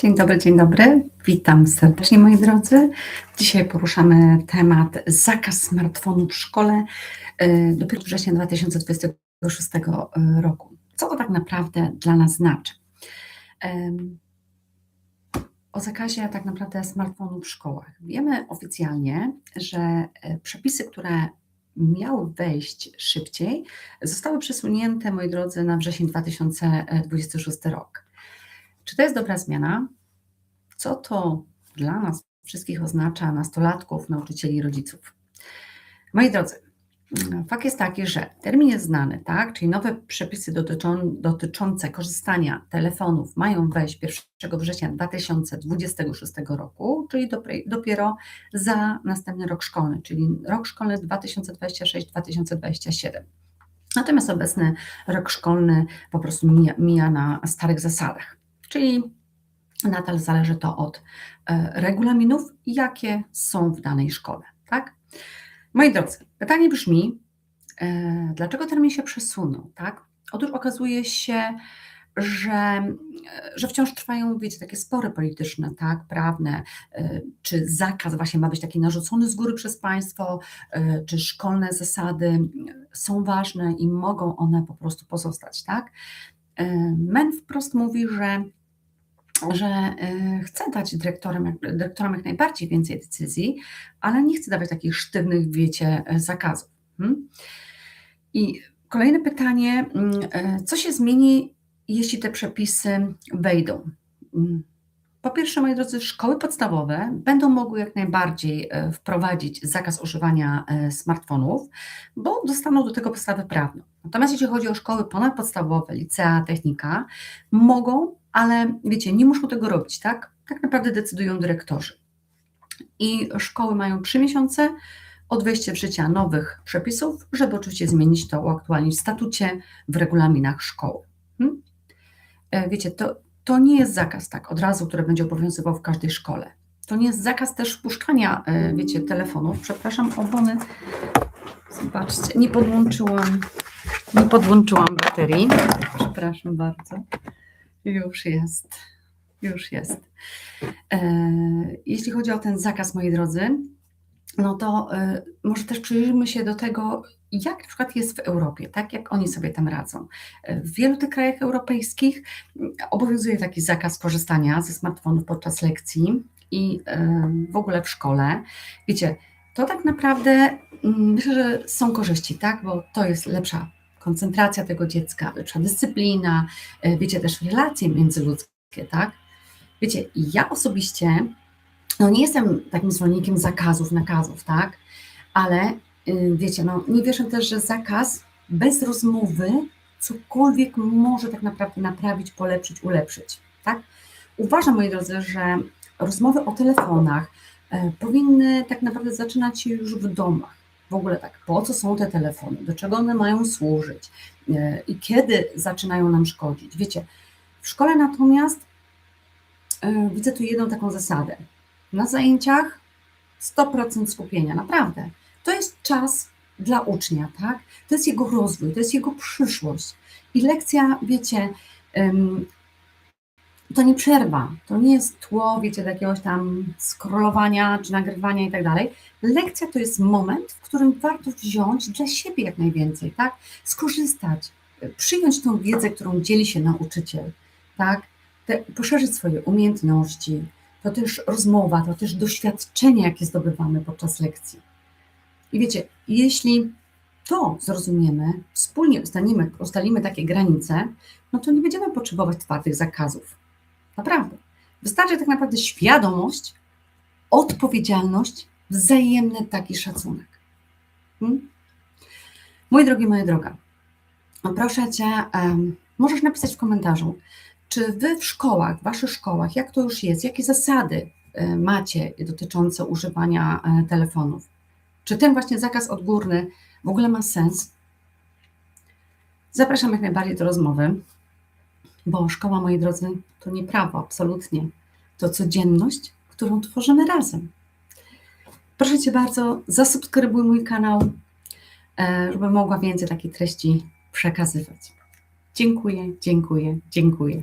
Dzień dobry, dzień dobry. Witam serdecznie moi drodzy. Dzisiaj poruszamy temat zakaz smartfonu w szkole y, do 1 września 2026 roku. Co to tak naprawdę dla nas znaczy? O zakazie tak naprawdę smartfonu w szkołach. Wiemy oficjalnie, że e, przepisy, które miały wejść szybciej, zostały przesunięte, moi drodzy, na wrzesień 2026 rok. Czy to jest dobra zmiana? Co to dla nas wszystkich oznacza, nastolatków, nauczycieli rodziców? Moi drodzy, fakt jest taki, że termin jest znany, tak? Czyli nowe przepisy dotyczą, dotyczące korzystania telefonów mają wejść 1 września 2026 roku, czyli dopiero za następny rok szkolny, czyli rok szkolny 2026-2027. Natomiast obecny rok szkolny po prostu mija, mija na starych zasadach, czyli nadal zależy to od e, regulaminów, jakie są w danej szkole, tak? Moi drodzy, pytanie brzmi, e, dlaczego termin się przesunął, tak? Otóż okazuje się, że, e, że wciąż trwają, wiecie, takie spory polityczne, tak, prawne, czy zakaz właśnie ma być taki narzucony z góry przez państwo, czy szkolne zasady są ważne i mogą one po prostu pozostać, tak? MEN wprost mówi, że że e, chce dać dyrektorom, dyrektorom jak najbardziej więcej decyzji, ale nie chce dawać takich sztywnych, wiecie, e, zakazów. Hmm? I kolejne pytanie, mm, e, co się zmieni, jeśli te przepisy wejdą? Mm, Po pierwsze, moi drodzy, szkoły podstawowe będą mogły jak najbardziej e, wprowadzić zakaz używania smartfonów, bo dostaną do tego podstawę prawną. Natomiast jeśli chodzi o szkoły ponadpodstawowe, licea, technika, mogą, ale wiecie, nie muszą tego robić, tak? Tak naprawdę decydują dyrektorzy. I szkoły mają trzy miesiące od wejścia w życie nowych przepisów, żeby oczywiście zmienić to, uaktualnić w statucie, w regulaminach szkoły. Hmm? E, Wiecie, to, to nie jest zakaz, tak, od razu, który będzie obowiązywał w każdej szkole. To nie jest zakaz też wpuszczania, e, wiecie, telefonów. Przepraszam, opony. Zobaczcie, nie podłączyłam, nie podłączyłam baterii. Przepraszam bardzo. Już jest, już jest. E, Jeśli chodzi o ten zakaz, moi drodzy, no to e, może też przyjrzyjmy się do tego, jak na przykład jest w Europie, tak jak oni sobie tam radzą. E, W wielu tych krajach europejskich mm, obowiązuje taki zakaz korzystania ze smartfonów podczas lekcji i w ogóle w szkole. Wiecie, to tak naprawdę mm, myślę, że są korzyści, tak, bo to jest lepsza koncentracja tego dziecka, lepsza dyscyplina, e, wiecie, też relacje międzyludzkie, tak? Wiecie, ja osobiście, no nie jestem takim zwolennikiem zakazów, nakazów, tak? Ale y, wiecie, no nie wierzę też, że zakaz bez rozmowy cokolwiek może tak naprawdę naprawić, polepszyć, ulepszyć, tak? Uważam, moi drodzy, że rozmowy o telefonach e, powinny tak naprawdę zaczynać się już w domach. W ogóle tak, po co są te telefony, do czego one mają służyć e, i kiedy zaczynają nam szkodzić. Wiecie, w szkole natomiast e, widzę tu jedną taką zasadę. Na zajęciach 100% skupienia, naprawdę. To jest czas dla ucznia, tak? To jest jego rozwój, to jest jego przyszłość. I lekcja, wiecie, to nie przerwa, to nie jest tło, wiecie, jakiegoś tam scrollowania czy nagrywania i tak dalej. Lekcja to jest moment, w którym warto wziąć dla siebie jak najwięcej, tak? Skorzystać, przyjąć tą wiedzę, którą dzieli się nauczyciel, tak? Te, poszerzyć swoje umiejętności, to też rozmowa, to też doświadczenie, jakie zdobywamy podczas lekcji. I wiecie, jeśli to zrozumiemy, wspólnie ustalimy, ustalimy takie granice, no to nie będziemy potrzebować twardych zakazów. Naprawdę. Wystarczy tak naprawdę świadomość, odpowiedzialność, wzajemny taki szacunek. Hmm? Mój drogi, moja droga, proszę Cię, em, możesz napisać w komentarzu, czy Wy w szkołach, w Waszych szkołach, jak to już jest, jakie zasady e, macie dotyczące używania e, telefonów? Czy ten właśnie zakaz odgórny w ogóle ma sens? Zapraszam jak najbardziej do rozmowy, bo szkoła, moi drodzy, to nie prawo, absolutnie. To codzienność, którą tworzymy razem. Proszę Cię bardzo, zasubskrybuj mój kanał, e, żeby mogła więcej takiej treści przekazywać. Dziękuję, dziękuję, dziękuję.